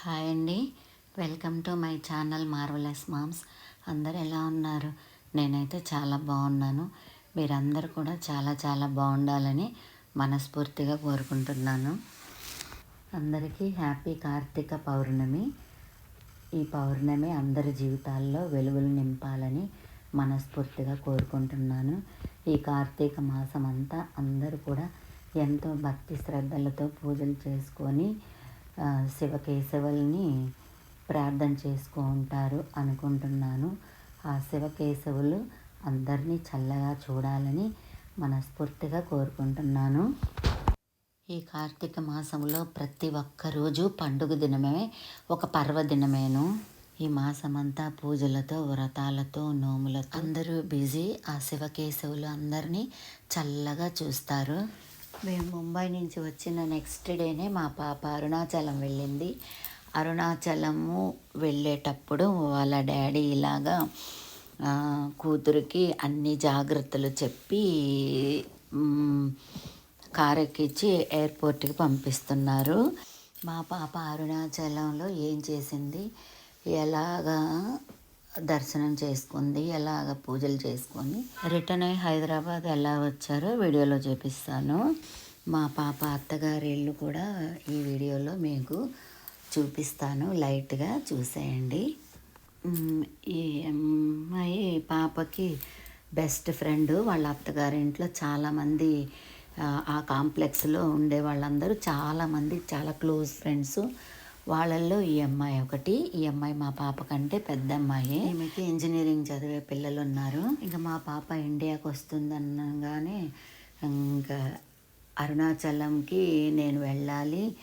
Hi అండి. Welcome to my channel marvelous moms. అందరు ఎలా ఉన్నారు? నేనైతే చాలా బాగున్నాను. మీరందరూ కూడా చాలా చాలా బాగుండాలని మనస్ఫూర్తిగా కోరుకుంటున్నాను. అందరికీ హ్యాపీ కార్తీక పౌర్ణమి. ఈ పౌర్ణమి అందరి జీవితాల్లో వెలుగులు నింపాలని మనస్ఫూర్తిగా కోరుకుంటున్నాను. ఈ కార్తీక మాసం అంతా అందరూ కూడా ఎంతో భక్తి శ్రద్ధలతో పూజలు చేసుకొని శివకేశవుల్ని ప్రార్థన చేసుకుంటారు అనుకుంటున్నాను. ఆ శివకేశవులు అందరినీ చల్లగా చూడాలని మనస్ఫూర్తిగా కోరుకుంటున్నాను. ఈ కార్తీక మాసంలో ప్రతి ఒక్క రోజు పండుగ దినమే ఒక పర్వదినమేను. ఈ మాసమంతా పూజలతో వ్రతాలతో నోములతో అందరూ బిజీ. ఆ శివకేశవులు అందరినీ చల్లగా చూస్తారు. మేము ముంబై నుంచి వచ్చిన నెక్స్ట్ డేనే మా పాప అరుణాచలం వెళ్ళింది. అరుణాచలము వెళ్ళేటప్పుడు వాళ్ళ డాడీ ఇలాగా కూతురికి అన్ని జాగ్రత్తలు చెప్పి మ్, కారు ఎక్కించి ఎయిర్పోర్ట్కి పంపిస్తున్నారు. మా పాప అరుణాచలంలో ఏం చేసింది? ఎలాగా దర్శనం చేసుకుంది ఎలాగ పూజలు చేసుకొని. రిటర్న్ అయ్యి హైదరాబాద్ ఎలా వచ్చారో వీడియోలో చూపిస్తాను. మా పాప అత్తగారి ఇల్లు కూడా ఈ వీడియోలో మీకు చూపిస్తాను. లైట్గా చూసేయండి. ఈ అమ్మాయి పాపకి బెస్ట్ ఫ్రెండ్. వాళ్ళ అత్తగారింట్లో చాలామంది ఆ కాంప్లెక్స్లో ఉండే వాళ్ళందరూ చాలామంది చాలా క్లోజ్ ఫ్రెండ్స్. వాళ్ళల్లో ఈ అమ్మాయి ఒకటి ఈ అమ్మాయి మా పాప కంటే పెద్ద అమ్మాయి ఈమెకి ఇంజనీరింగ్ చదివే పిల్లలు ఉన్నారు ఇంకా మా పాప ఇండియాకి వస్తుందనగానే ఇంకా అరుణాచలంకి నేను వెళ్ళాలి.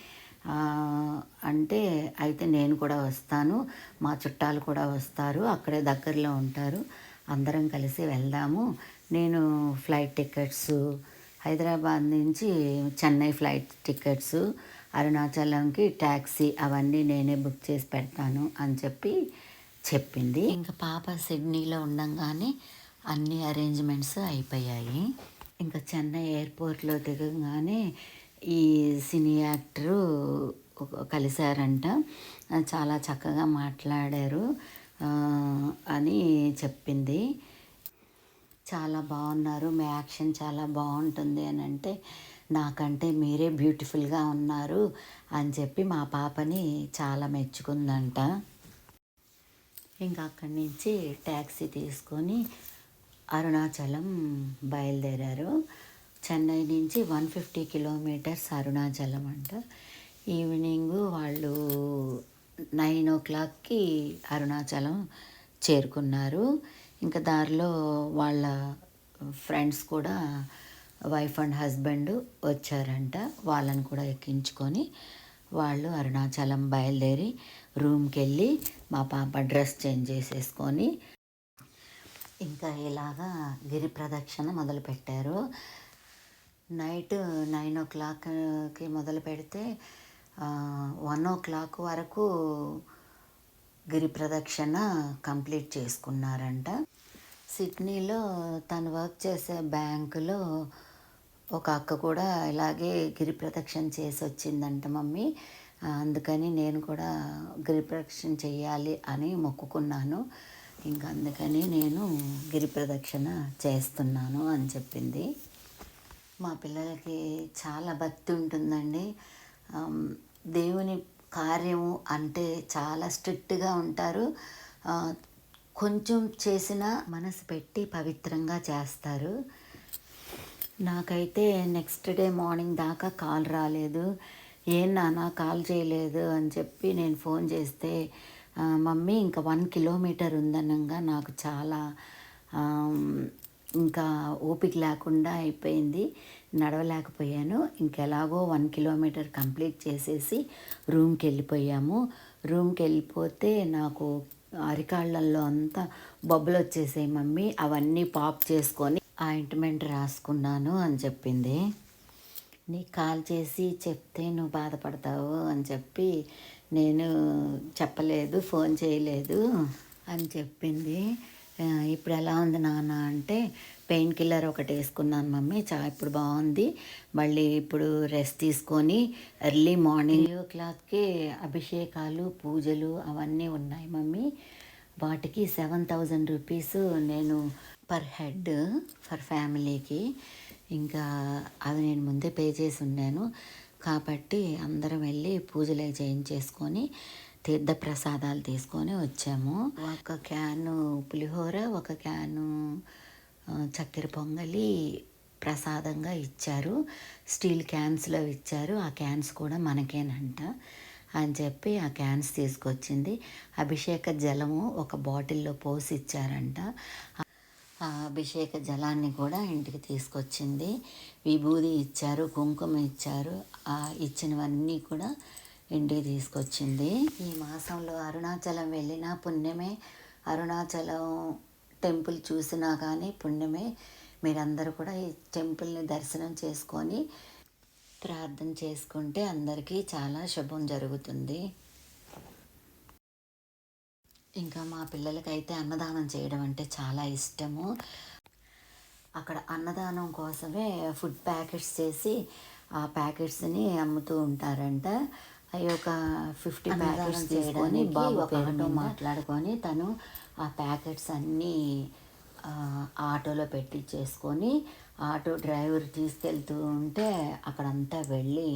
అంటే అయితే నేను కూడా వస్తాను. మా చుట్టాలు కూడా వస్తారు. అక్కడే దగ్గరలో ఉంటారు. అందరం కలిసి వెళ్దాము. నేను ఫ్లైట్ టికెట్స్ హైదరాబాద్ నుంచి చెన్నై ఫ్లైట్ టికెట్స్ అరుణాచలంకి ట్యాక్సీ అవన్నీ నేనే బుక్ చేసి పెడతాను అని చెప్పి చెప్పింది. ఇంకా పాప సిడ్నీలో ఉండంగానే అన్ని అరేంజ్మెంట్స్ అయిపోయాయి. ఇంకా చెన్నై ఎయిర్పోర్ట్లో దిగగానే ఈ సినీ యాక్టరు కలిశారంట. చాలా చక్కగా మాట్లాడారు అని చెప్పింది. చాలా బాగున్నారు మీ యాక్షన్ చాలా బాగుంటుంది అని అంటే నాకంటే మీరే బ్యూటిఫుల్గా ఉన్నారు అని చెప్పి మా పాపని చాలా మెచ్చుకుందంట. ఇంకా అక్కడి నుంచి ట్యాక్సీ తీసుకొని అరుణాచలం బయలుదేరారు. చెన్నై నుంచి వన్ ఫిఫ్టీ కిలోమీటర్స్ అరుణాచలం అంట. ఈవినింగ్ వాళ్ళు నైన్ ఓ క్లాక్కి అరుణాచలం చేరుకున్నారు. ఇంకా దారిలో వాళ్ళ ఫ్రెండ్స్ కూడా వైఫ్ అండ్ హస్బెండ్ వచ్చారంట. వాళ్ళని కూడా ఎక్కించుకొని వాళ్ళు అరుణాచలం బయలుదేరి రూమ్కి వెళ్ళి మా పాప డ్రెస్ చేంజ్ చేసేసుకొని ఇంకా ఇలాగా గిరి ప్రదక్షిణ మొదలుపెట్టారు నైట్ నైన్ ఓ క్లాక్కి మొదలు పెడితే వన్ ఓ క్లాక్ వరకు గిరి ప్రదక్షిణ కంప్లీట్ చేసుకున్నారంట. సిడ్నీలో తను వర్క్ చేసే బ్యాంకులో ఒక అక్క కూడా ఇలాగే గిరి ప్రదక్షిణ చేసి వచ్చిందంట మమ్మీ. అందుకని నేను కూడా గిరి ప్రదక్షిణ చేయాలి అని మొక్కుకున్నాను. ఇంకా అందుకని నేను గిరి ప్రదక్షిణ చేస్తున్నాను అని చెప్పింది. మా పిల్లలకి చాలా భక్తి ఉంటుందండి. దేవుని కార్యము అంటే చాలా స్ట్రిక్ట్గా ఉంటారు. కొంచెం చేసినా మనసు పెట్టి పవిత్రంగా చేస్తారు. నాకైతే నెక్స్ట్ డే మార్నింగ్ దాకా కాల్ రాలేదు. ఏం నాన్న కాల్ చేయలేదు అని చెప్పి నేను ఫోన్ చేస్తే మమ్మీ ఇంకా వన్ కిలోమీటర్ ఉందనంగా నాకు చాలా ఇంకా ఓపిక లేకుండా అయిపోయింది. నడవలేకపోయాను. ఇంకెలాగో వన్ కిలోమీటర్ కంప్లీట్ చేసేసి రూమ్కి వెళ్ళిపోయాము రూమ్కి వెళ్ళిపోతే నాకు అరికాళ్ళల్లో అంతా బొబ్బలు వచ్చేసాయి మమ్మీ. అవన్నీ పాప్ చేసుకొని ఆయింట్మెంట్ రాసుకున్నాను అని చెప్పింది. నీకు కాల్ చేసి చెప్తే నువ్వు బాధపడతావు అని చెప్పి నేను చెప్పలేదు ఫోన్ చేయలేదు అని చెప్పింది. ఇప్పుడు ఎలా ఉంది నాన్న అంటే పెయిన్ కిల్లర్ ఒకటి వేసుకున్నాను మమ్మీ చా ఇప్పుడు బాగుంది. మళ్ళీ ఇప్పుడు రెస్ట్ తీసుకొని ఎర్లీ మార్నింగ్ ఓ క్లాక్కి అభిషేకాలు పూజలు అవన్నీ ఉన్నాయి మమ్మీ. వాటికి సెవెన్ థౌజండ్ రూపీస్ నేను పర్ హెడ్ ఫర్ ఫ్యామిలీకి ఇంకా అవి నేను ముందే పే చేసి ఉన్నాను. కాబట్టి అందరం వెళ్ళి పూజలు చేయించేసుకొని తీర్థ ప్రసాదాలు తీసుకొని వచ్చాము. ఒక క్యాను పులిహోర ఒక క్యాను చక్కెర పొంగలి ప్రసాదంగా ఇచ్చారు. స్టీల్ క్యాన్స్లో ఇచ్చారు. ఆ క్యాన్స్ కూడా మనకేనంట అని చెప్పి ఆ క్యాన్స్ తీసుకొచ్చింది. అభిషేక జలము ఒక బాటిల్లో పోసి ఇచ్చారంట. అభిషేక జలాన్ని కూడా ఇంటికి తీసుకొచ్చింది. విభూది ఇచ్చారు కుంకుమ ఇచ్చారు ఆ ఇచ్చినవన్నీ కూడా ఇంటికి తీసుకొచ్చింది. ఈ మాసంలో అరుణాచలం వెళ్ళినా పుణ్యమే. అరుణాచలం టెంపుల్ చూసినా కానీ పుణ్యమే. మీరందరూ కూడా ఈ టెంపుల్ని దర్శనం చేసుకొని ప్రార్థన చేసుకుంటే అందరికీ చాలా శుభం జరుగుతుంది. ఇంకా మా పిల్లలకైతే అన్నదానం చేయడం అంటే చాలా ఇష్టము. అక్కడ అన్నదానం కోసమే ఫుడ్ ప్యాకెట్స్ చేసి ఆ ప్యాకెట్స్ని అమ్ముతూ ఉంటారంట. అవి ఒక ఫిఫ్టీ ప్యాకెట్స్ తీసుకొని బాబు పేరుతో మాట్లాడుకొని తను ఆ ప్యాకెట్స్ అన్నీ ఆటోలో పెట్టించేసుకొని ఆటో డ్రైవర్ తీసుకెళ్తూ ఉంటే అక్కడంతా వెళ్ళి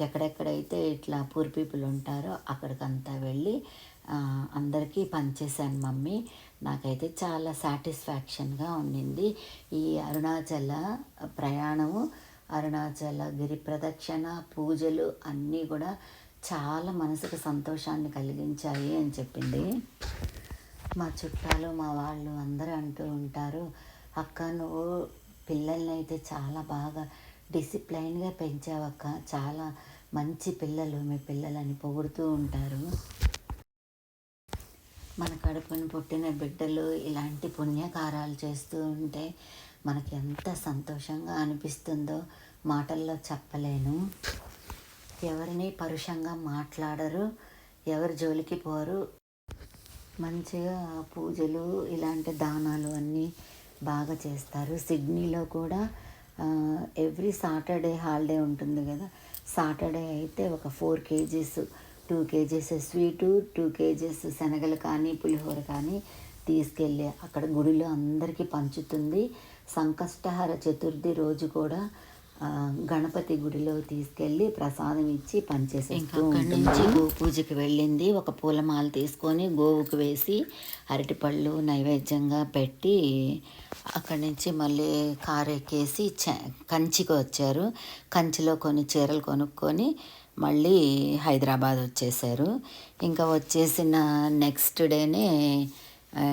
ఎక్కడెక్కడైతే ఇట్లా పూర్ పీపుల్ ఉంటారో అక్కడికంతా వెళ్ళి అందరికీ పనిచేశాను మమ్మీ. నాకైతే చాలా సాటిస్ఫాక్షన్గా ఉండింది. ఈ అరుణాచల ప్రయాణము అరుణాచల గిరి ప్రదక్షిణ పూజలు అన్నీ కూడా చాలా మనసుకు సంతోషాన్ని కలిగించాయి అని చెప్పింది. మా చుట్టాలు మా వాళ్ళు అందరూ అంటూ ఉంటారు అక్క నువ్వు పిల్లల్ని అయితే చాలా బాగా డిసిప్లైన్గా పెంచావక్క. చాలా మంచి పిల్లలు మీ పిల్లలని పొగుడుతూ ఉంటారు. మన కడుపుని పుట్టిన బిడ్డలు ఇలాంటి పుణ్యకారాలు చేస్తూ ఉంటే మనకి ఎంత సంతోషంగా అనిపిస్తుందో మాటల్లో చెప్పలేను. ఎవరిని పరుషంగా మాట్లాడరు ఎవరి జోలికి పోరు. మంచిగా పూజలు ఇలాంటి దానాలు అన్నీ బాగా చేస్తారు. సిడ్నీలో కూడా ఎవ్రీ సాటర్డే హాలిడే ఉంటుంది కదా. సాటర్డే అయితే ఒక four kgs two kgs sweet two kgs శనగలు కానీ పులిహోర కానీ తీసుకెళ్ళి. అక్కడ గుడిలో అందరికీ పంచుతుంది. సంకష్టహర చతుర్థి రోజు కూడా గణపతి గుడిలో తీసుకెళ్ళి ప్రసాదం ఇచ్చి పంచేసేస్తూ నుంచి గో పూజకి వెళ్ళింది. ఒక పూలమాల తీసుకొని గోవుకు వేసి అరటిపళ్ళు నైవేద్యంగా పెట్టి అక్కడి నుంచి మళ్ళీ కారు ఎక్కేసి చ కంచికి వచ్చారు. కంచిలో కొన్ని చీరలు కొనుక్కొని మళ్ళీ హైదరాబాద్ వచ్చేసారు. ఇంకా వచ్చేసిన నెక్స్ట్ డేనే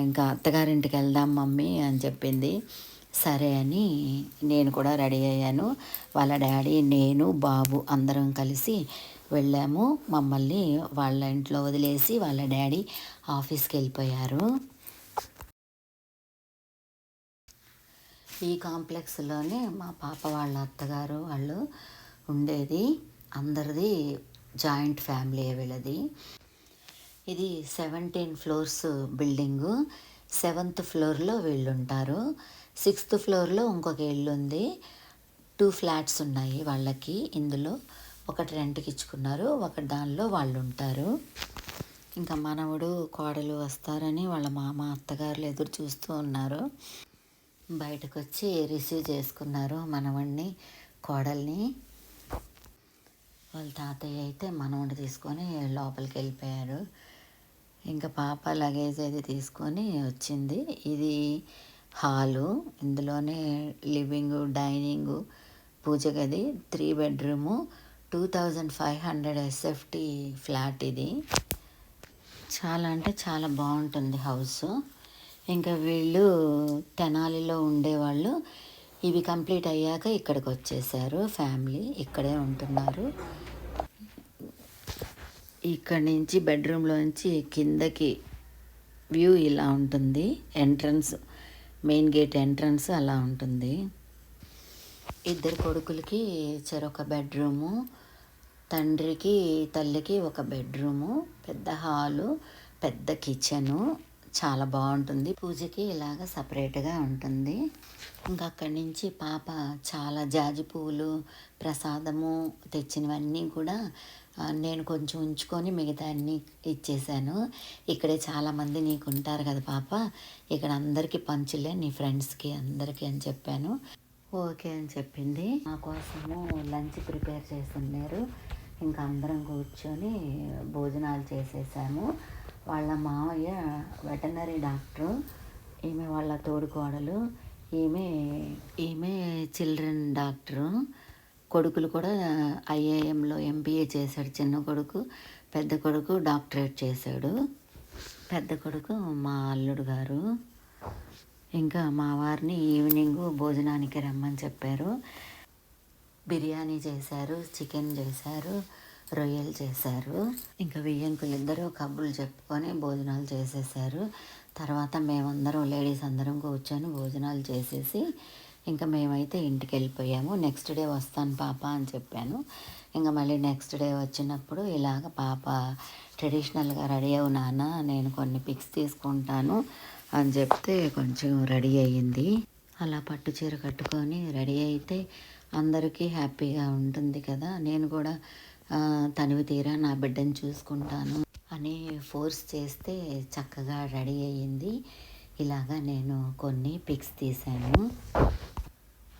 ఇంకా అత్తగారింటికి వెళ్దాం మమ్మీ అని చెప్పింది. సరే అని నేను కూడా రెడీ అయ్యాను. వాళ్ళ డాడీ నేను బాబు అందరం కలిసి వెళ్ళాము. మమ్మల్ని వాళ్ళ ఇంట్లో వదిలేసి వాళ్ళ డాడీ ఆఫీస్కి వెళ్ళిపోయారు. ఈ కాంప్లెక్స్లోనే మా పాప వాళ్ళ అత్తగారు వాళ్ళు ఉండేది. అందరిది జాయింట్ ఫ్యామిలీ వీళ్ళది. ఇది సెవెంటీన్ ఫ్లోర్స్ బిల్డింగు. సెవెంత్ ఫ్లోర్లో వీళ్ళు ఉంటారు సిక్స్త్ ఫ్లోర్లో ఇంకొక ఇల్లు ఉంది టూ ఫ్లాట్స్ ఉన్నాయి వాళ్ళకి. ఇందులో ఒకటి రెంట్కి ఇచ్చుకున్నారు. ఒక దానిలో వాళ్ళు ఉంటారు ఇంకా మనవడు కోడలు వస్తారని వాళ్ళ మామ అత్తగారులు ఎదురు చూస్తూ ఉన్నారు. బయటకు వచ్చి రిసీవ్ చేసుకున్నారు మనవడిని కోడల్ని. వాళ్ళ తాతయ్య అయితే మనవడు తీసుకొని లోపలికి వెళ్ళిపోయారు. ఇంకా పాప లగేజ్ అది తీసుకొని వచ్చింది. ఇది హాలు ఇందులోనే లివింగ్ డైనింగ్ పూజ గది three bedroom two thousand five hundred SFT flat ఇది. చాలా అంటే చాలా బాగుంటుంది హౌస్. ఇంకా వీళ్ళు తెనాలిలో ఉండేవాళ్ళు ఇవి కంప్లీట్ అయ్యాక ఇక్కడికి వచ్చేసారు ఫ్యామిలీ ఇక్కడే ఉంటున్నారు. ఇక్కడ నుంచి బెడ్రూమ్లోంచి కిందకి వ్యూ ఇలా ఉంటుంది. ఎంట్రన్స్ మెయిన్ గేట్ ఎంట్రన్స్ అలా ఉంటుంది. ఇద్దరు కొడుకులకి చెరొక బెడ్రూము తండ్రికి తల్లికి ఒక బెడ్రూము పెద్ద హాలు పెద్ద కిచెను చాలా బాగుంటుంది. పూజకి ఇలాగ సపరేట్గా ఉంటుంది. ఇంకా అక్కడి నుంచి పాప చాలా జాజి పువ్వులు ప్రసాదము తెచ్చినవన్నీ కూడా నేను కొంచెం ఉంచుకొని మిగతా అన్ని ఇచ్చేసాను. ఇక్కడే చాలామంది నీకు ఉంటారు కదా పాప. ఇక్కడ అందరికీ పంచులే నీ ఫ్రెండ్స్కి అందరికీ అని చెప్పాను. ఓకే అని చెప్పింది. మా కోసము లంచ్ ప్రిపేర్ చేస్తున్నారు. ఇంకా అందరం కూర్చొని భోజనాలు చేసేసాము. వాళ్ళ మావయ్య వెటనరీ డాక్టరు ఈమె వాళ్ళ తోడుకోడలు ఈమె ఈమె చిల్డ్రన్ డాక్టరు. కొడుకులు కూడా ఐఏఎంలో ఎంబీఏ చేశాడు చిన్న కొడుకు పెద్ద కొడుకు డాక్టరేట్ చేశాడు. పెద్ద కొడుకు మా అల్లుడు గారు. ఇంకా మా వారిని ఈవినింగ్ భోజనానికి రమ్మని చెప్పారు. బిర్యానీ చేశారు చికెన్ చేశారు. రొయ్యలు చేశారు. ఇంకా వియ్యంకులు ఇద్దరూ కబుర్లు చెప్పుకొని భోజనాలు చేసేసారు తర్వాత మేమందరం లేడీస్ అందరం కూర్చొని భోజనాలు చేసేసి ఇంకా మేమైతే ఇంటికి వెళ్ళిపోయాము నెక్స్ట్ డే వస్తాను పాప అని చెప్పాను. ఇంకా మళ్ళీ నెక్స్ట్ డే వచ్చినప్పుడు ఇలాగ పాప ట్రెడిషనల్గా రెడీ అవు నాన్న నేను కొన్ని పిక్స్ తీసుకుంటాను అని చెప్తే కొంచెం రెడీ అయ్యింది. అలా పట్టు చీర కట్టుకొని రెడీ అయితే అందరికీ హ్యాపీగా ఉంటుంది కదా. నేను కూడా తనివి తీరా నా బిడ్డను చూసుకుంటాను అని ఫోర్స్ చేస్తే చక్కగా రెడీ అయ్యింది. ఇలాగా నేను కొన్ని పిక్స్ తీశాను.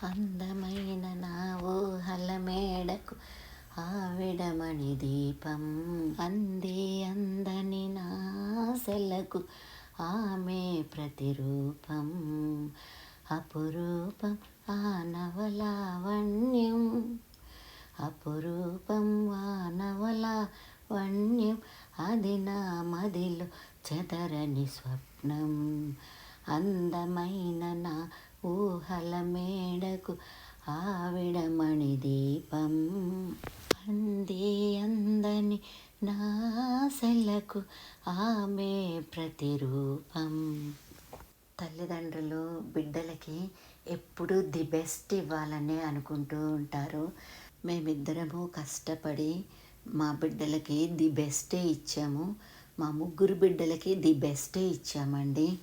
అందమైన నా ఊహల మేడకు ఆవిడమణి దీపం అంది అందని నా సెలకు ఆమె ప్రతిరూపం అపురూపం ఆనవలావణ్యం వానవల వణ్యం అది నా మదిలో చెదరని స్వప్నం. అందమైన నా ఊహల మేడకు ఆవిడమణి దీపం. అంది అందని నాసలకు ఆమె ప్రతిరూపం. తల్లిదండ్రులు బిడ్డలకి ఎప్పుడు ది బెస్ట్ ఇవ్వాలని అనుకుంటూ ఉంటారు. మేమిద్దరము కష్టపడి మా బిడ్డలకి ది బెస్టే ఇచ్చాము. మా ముగ్గురు బిడ్డలకి ది బెస్టే ఇచ్చామండి.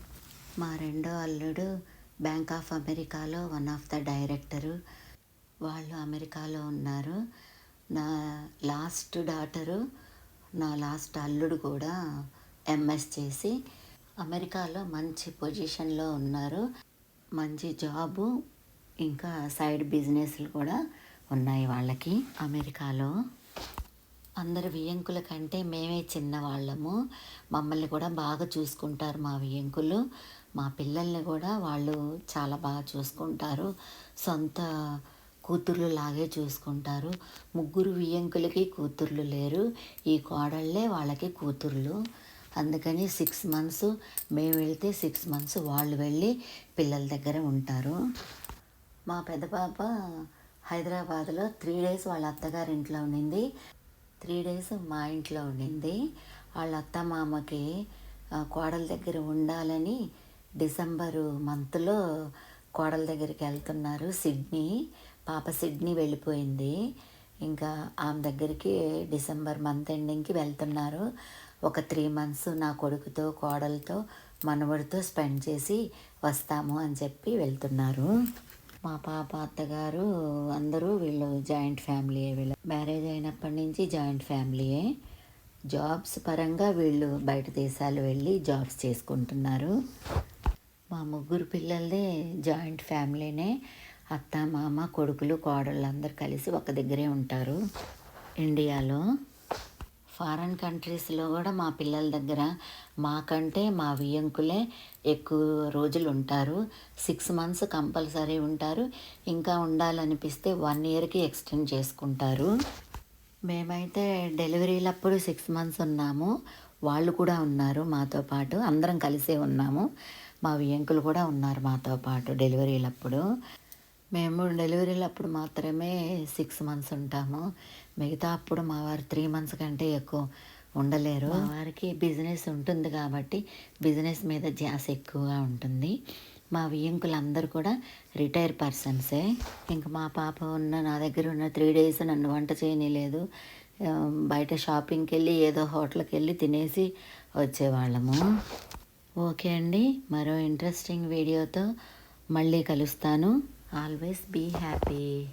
మా రెండో అల్లుడు బ్యాంక్ ఆఫ్ అమెరికాలో వన్ ఆఫ్ ద డైరెక్టరు వాళ్ళు అమెరికాలో ఉన్నారు. నా లాస్ట్ డాటరు నా లాస్ట్ అల్లుడు కూడా ఎంఎస్ చేసి అమెరికాలో మంచి పొజిషన్లో ఉన్నారు. మంచి జాబు ఇంకా సైడ్ బిజినెస్లు కూడా ఉన్నాయి వాళ్ళకి. అమెరికాలో అందరు వియ్యంకుల కంటే మేమే చిన్నవాళ్ళము. మమ్మల్ని కూడా బాగా చూసుకుంటారు మా వియ్యంకులు. మా పిల్లల్ని కూడా వాళ్ళు చాలా బాగా చూసుకుంటారు. సొంత కూతుర్లు లాగే చూసుకుంటారు. ముగ్గురు వియ్యంకులకి కూతుర్లు లేరు. ఈ కోడళ్ళే వాళ్ళకి కూతుర్లు. అందుకని సిక్స్ మంత్స్ మేము వెళ్తే సిక్స్ మంత్స్ వాళ్ళు వెళ్ళి పిల్లల దగ్గర ఉంటారు. మా పెద్ద పాప హైదరాబాద్లో త్రీ డేస్ వాళ్ళ అత్తగారి ఇంట్లో ఉండింది. త్రీ డేస్ మా ఇంట్లో ఉండింది. వాళ్ళ అత్త మామకి కోడల దగ్గర ఉండాలని డిసెంబరు మంత్లో కోడల దగ్గరికి వెళ్తున్నారు సిడ్నీ. పాప సిడ్నీ వెళ్ళిపోయింది. ఇంకా ఆమె దగ్గరికి డిసెంబర్ మంత్ ఎండింగ్కి వెళ్తున్నారు. ఒక త్రీ మంత్స్ నా కొడుకుతో కోడలతో మనవడితో స్పెండ్ చేసి వస్తాము అని చెప్పి వెళ్తున్నారు. మా పాప అత్తగారు అందరూ వీళ్ళు జాయింట్ ఫ్యామిలీయే వీళ్ళు. మ్యారేజ్ అయినప్పటి నుంచి జాయింట్ ఫ్యామిలీయే జాబ్స్ పరంగా వీళ్ళు బయట దేశాలు వెళ్ళి జాబ్స్ చేసుకుంటున్నారు. మా ముగ్గురు పిల్లలదే జాయింట్ ఫ్యామిలీనే అత్త మామ కొడుకులు కోడళ్ళు అందరు కలిసి ఒక దగ్గరే ఉంటారు. ఇండియాలో ఫారెన్ కంట్రీస్లో కూడా మా పిల్లల దగ్గర మాకంటే మా వియ్యంకులే ఎక్కువ రోజులు ఉంటారు. సిక్స్ మంత్స్ కంపల్సరీ ఉంటారు. ఇంకా ఉండాలనిపిస్తే వన్ ఇయర్కి ఎక్స్టెండ్ చేసుకుంటారు. మేమైతే డెలివరీలప్పుడు సిక్స్ మంత్స్ ఉన్నాము. వాళ్ళు కూడా ఉన్నారు మాతో పాటు. అందరం కలిసే ఉన్నాము. మా వియ్యంకులు కూడా ఉన్నారు మాతో పాటు డెలివరీలప్పుడు. మేము డెలివరీలప్పుడు మాత్రమే సిక్స్ మంత్స్ ఉంటాము. మిగతా అప్పుడు మా వారు త్రీ మంత్స్ కంటే ఎక్కువ ఉండలేరు. మా వారికి బిజినెస్ ఉంటుంది కాబట్టి బిజినెస్ మీద ధ్యాస ఎక్కువగా ఉంటుంది. మా వియ్యంకులు కూడా రిటైర్ పర్సన్సే. ఇంకా మా పాప ఉన్న నా దగ్గర ఉన్న త్రీ డేస్ నన్ను వంట చేయనిలేదు. బయట షాపింగ్కి వెళ్ళి ఏదో హోటల్కి వెళ్ళి తినేసి వచ్చేవాళ్ళము. ఓకే అండి. మరో ఇంట్రెస్టింగ్ వీడియోతో మళ్ళీ కలుస్తాను. Always be happy.